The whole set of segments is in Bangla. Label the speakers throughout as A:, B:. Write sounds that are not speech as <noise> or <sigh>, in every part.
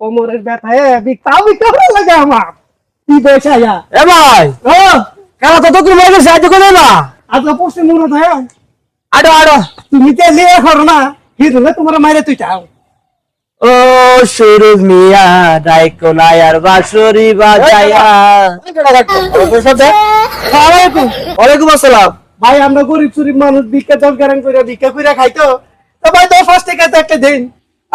A: কোমরের ব্যথা এ বিকাও বিকাও লাগে আমার? কি বেশ আয়া?
B: এ ভাই।
A: ও।
B: কারা তো তোর বাইরে সাহায্য করে না?
A: আজকে পশ্চিম মুরত হ্যাঁ
B: আডো আডো
A: তুমি তো লিয়ে করো না হিরুলে তোমার মাইরে তুই চাও
B: ও সুরজ মিয়া ডাইকো নায়ার বাসুরি বাজায়া।
A: ওয়ালাইকুম।
B: আসসালাম।
A: ভাই আমরা গরিব শরীফ মানুষ ভিক্ষা দরকার করে ভিক্ষা করে খাইতো। তো ভাই দশ পাঁচ টাকা তো একটা দিন।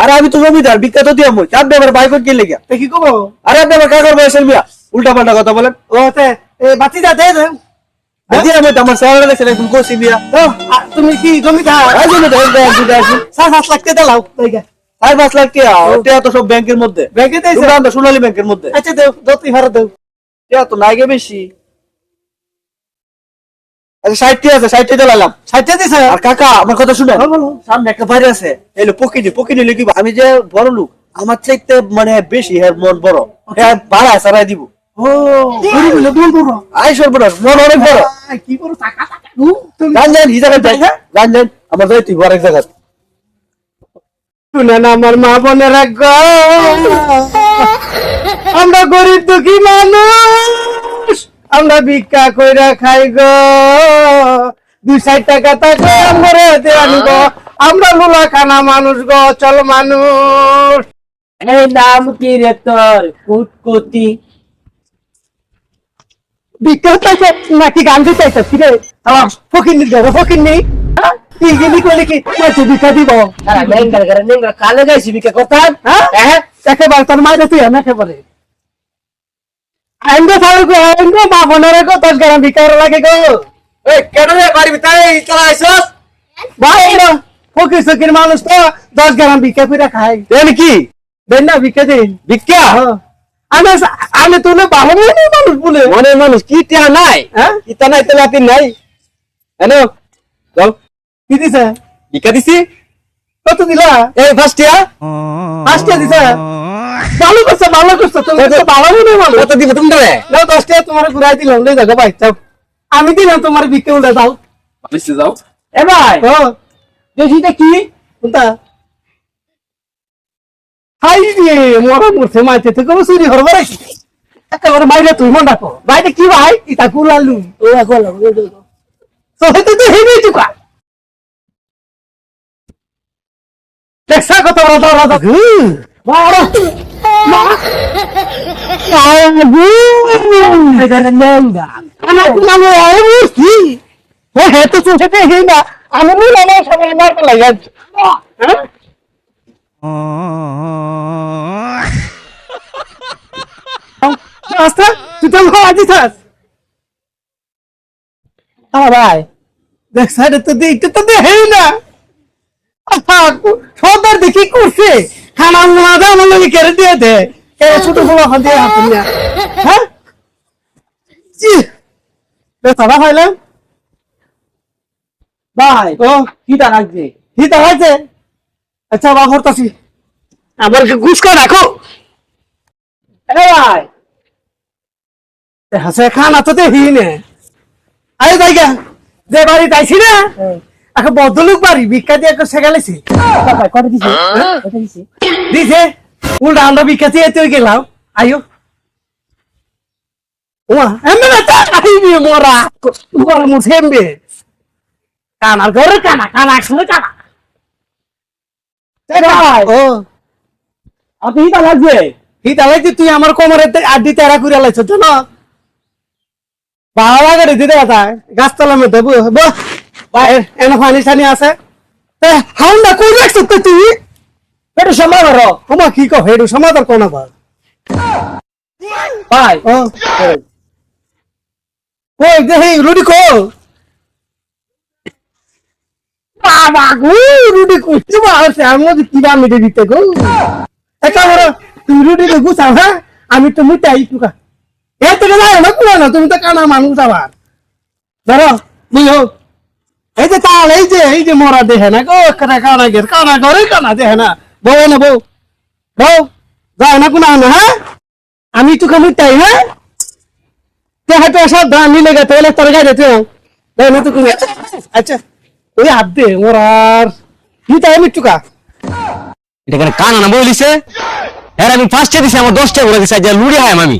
B: আরে আমি তো জমিদার বিখ্যাত দিয়ে মই চার দেবার বাইক কি লেগে
A: তো কি করব
B: আরে আপনি আমার কাকার বয়সের উল্টা পাল্টা কথা বলেন।
A: ও তে এ বাতি যা দে দে।
B: আমি আমার একদম কোসি মিয়া।
A: তুমি কি জমিদার?
B: জমিদার
A: সাত সাত
B: পাঁচ লাখ টাকা ওটা তো সব ব্যাংকের মধ্যে।
A: ব্যাংকে
B: সোনালী ব্যাংকের মধ্যে।
A: আচ্ছা দেও দতি ভাড়া দেও।
B: তো বেশি। আছে ষাট দিলাম
A: ষাটটা দিছে
B: আর কাকা আমার কথা শুনে
A: বলো, বলো।
B: সামনে একটা বাইরে আছে এলো পকিনি পকিনি লিখিব আমি যে বড় লোক আমার চাইতে মানে বেশি হ্যাঁ মন বড়। হ্যাঁ ভাড়া সারাই দিব।
A: ও গরিব হলে
B: আই সর্বনাশ মন অনেক বড়।
A: কি করো টাকা টাকা উ,
B: জান জান হিসাবে যাই জান জান আমার যাই তুই বড় এক জায়গা।
A: শুনেন আমার মা বোনেরা গো। <laughs> আমরা গরিব দুঃখী মানুষ। আমরা ভিক্ষা কইরা খাই গো। দুই ষাট টাকা টাকা আমরা গো আমরা লোলা খানা মানুষ গো চল মানুষ।
C: এই নাম কি রে তোর কুটকুটি?
A: ভিক্ষা চাইছে নাকি গান দিতে চাইছে ফিরে আমার ফকির নি দেবো ফকির নেই। ইগিনি কইলে কি? মাঝে ভিক্ষা দিব?
C: তারা নেঙ্গার কালে গাইছি কথা
A: হ্যাঁ?
C: হ্যাঁ?
A: একেবারে তোর মায়ের তুই একেবারে। আইন গো থাকো গো আইন গো মা বোনের গো দশ গ্রাম ভিকার লাগে গো।
B: এই কেন রে বাড়ি ভিতরে চলা আইছস?
A: ভাই না ফকির সকির মানুষ তো দশ গ্রাম ভিক্ষা করে খাই
B: দেন কি?
A: দেন না ভিক্ষা দিন।
B: ভিক্ষা।
A: আমি আমি তুলে ভালো মনে মানুষ বলে।
B: মনের মানুষ কি টিয়া নাই?
A: হ্যাঁ?
B: ইতা নাই তেলা তিন নাই। এনো যাও।
A: কি দিছে?
B: ভিক্ষা দিছি?
A: কত দিলা?
B: এই ফার্স্ট টিয়া
A: পাঁচটা দিছে? ভালো করছে ভালো করছে তুমি তো ভালো মনে মানুষ
B: কত দিব তুমি রে
A: না দশটা তোমার ঘুরাই দিলাম লে দেখো ভাই চাও আমি দিলাম তোমার ভিক্ষা উল্টা দাও
B: বেশি যাও।
C: এ ভাই।
A: ও
C: দেখিটা কি?
A: কোনটা হাই রে মরা মরছে মাইতে তো কোনো চুরি হরবার একেবারে মাইরে তুই মন রাখো। ভাইটা কি ভাই? ইটা কুলালু।
C: ও এখন
A: তো হয়তো তো হেবে চুকা দেখছা কত বড় দাও রাজা হ্যাঁ
C: হ্যাঁ ভাই
A: দেখ সাইডে তো দে এটা তো দেই না দেখি করছে খানা আমার কেড়ে দিয়ে দে। এ ছোট বড় হাত দিয়ে হাত নিয়ে হ্যাঁ? জি
C: ভাই
A: ও
C: কিটা রাখছে
A: কি তা হয়েছে আচ্ছা বা করতাছি। আমার ঘুষ করে রাখো?
C: ভাই।
A: হাসে খানা তো দেখি নে আরে জায়গা। যে বাড়ি তাইছি না এখন বদলুক বাড়ি ভিক্ষা দিয়ে একটা শেখালেছি
C: ভাই কত দিছে? কত দিছে?
A: দিছে? উল্টা আমরা ভিক্ষা দিয়ে তুই গেলাম আয়ো ওমা এমবে না তা আইবি মোরা। মোরা মুছে এমবে কানার ঘরে কানা কানা একসঙ্গে কানা।
C: এ ভাই
A: ও।
C: আপনি কিটা লাগছে?
A: হিতা লাগছে তুই আমার কোমরে আড্ডি তেরা করে লাইছ তো না ভালো লাগে রে দিদা তা গাছতলা এনে পানি সানি আছে। হাউন্ডা কই রাখছ তো তুই
C: একটু সময় করো
A: ওমা কি কো হেডু সমাধান কোন আবার
C: ভাই?
A: ও ওই যে হে রুডি কো বাবা গো রুডি বা মিটে দিতে একা বড় তুই রুডি হ্যাঁ? আমি তো মিটাই টুকা। এ থেকে যায় না কুলা না তুমি তো কানা মানুষ আবার। ধরো বুঝো এই যে তাল, এই যে এই যে মরা দেহে না গো, কানা গের কানা করে কানা দেহে না। বউ না বউ বউ যায় না কুনা না হ্যাঁ? আমি তো মিটাই হ্যাঁ? তে হয়তো সব ধান নিলে গেছে এলে তোর তুই দেয় না তো আচ্ছা ওই হাত দে, মোর আর মিটাই আমি টুকা
B: এটা কেন না বলিছে?
D: হ্যাঁ আমি ফার্স্টে দিছি, আমার দশটা দিছি, আজ লুড়ি হাম আমি।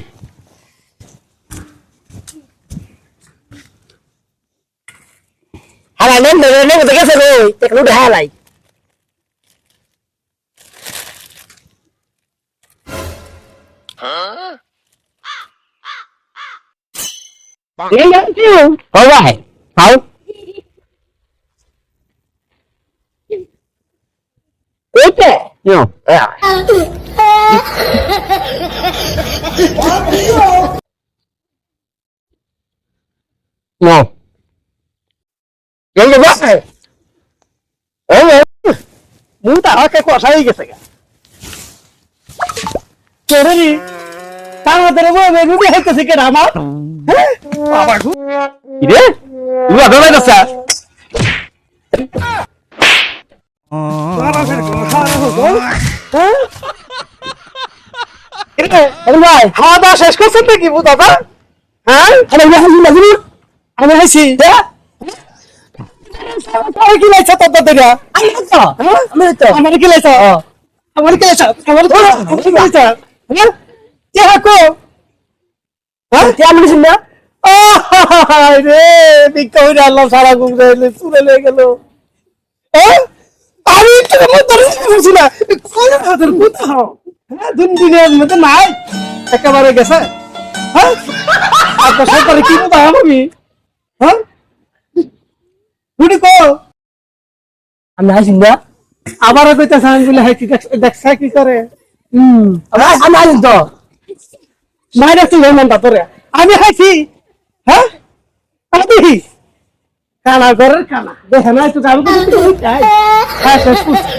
A: হালা নেন নেন নেন তো গেছে রে টেকনো ঢা লাই এই না কি
D: ও ভাই খাও
A: ওইটা
D: ইয়ো নো
A: জলদি কষা হয়ে গেছে গা। তোরে নি তাড়াতাড়ি বলে রুটি হাইতেছে কেন আমার? হ্যাঁ? বাবা
D: তুই
A: ভাই খাওয়া দাওয়া শেষ করছেন নাকি দাদা? হ্যাঁ? আরে আমি হাসি লাগি আমি হাসি আমি কি লাইছ তো দাদা আমি তো। আমি তো। আমার কি লাইছ আমার কি লাইছ আমার তো কি লাইছ হ্যাঁ কে হাকো হ্যাঁ? কে আমি শুন না রে হইরা আল্লাহ সারা গুম যাইলে চুলে লয়ে গেল হ্যাঁ? আমি তো মত ধরে না কোন হাতের কোথাও হ্যাঁ দিন দিনের মধ্যে নাই একেবারে গেছে হ্যাঁ আপনার সরকারে কি কথা আমি হ্যাঁ বুড়ি কো আমি হাসিন না আবারও কইতেছে আমি বলে হ্যাঁ কি দেখছে কি করে? হুম আমি হাসিন তো মাইনাস তুই মনটা তোরে আমি হাসি হ্যাঁ? আমি কানা ঘরের কানা। দেখে না একটু কারও হ্যাঁ শেষ করছি।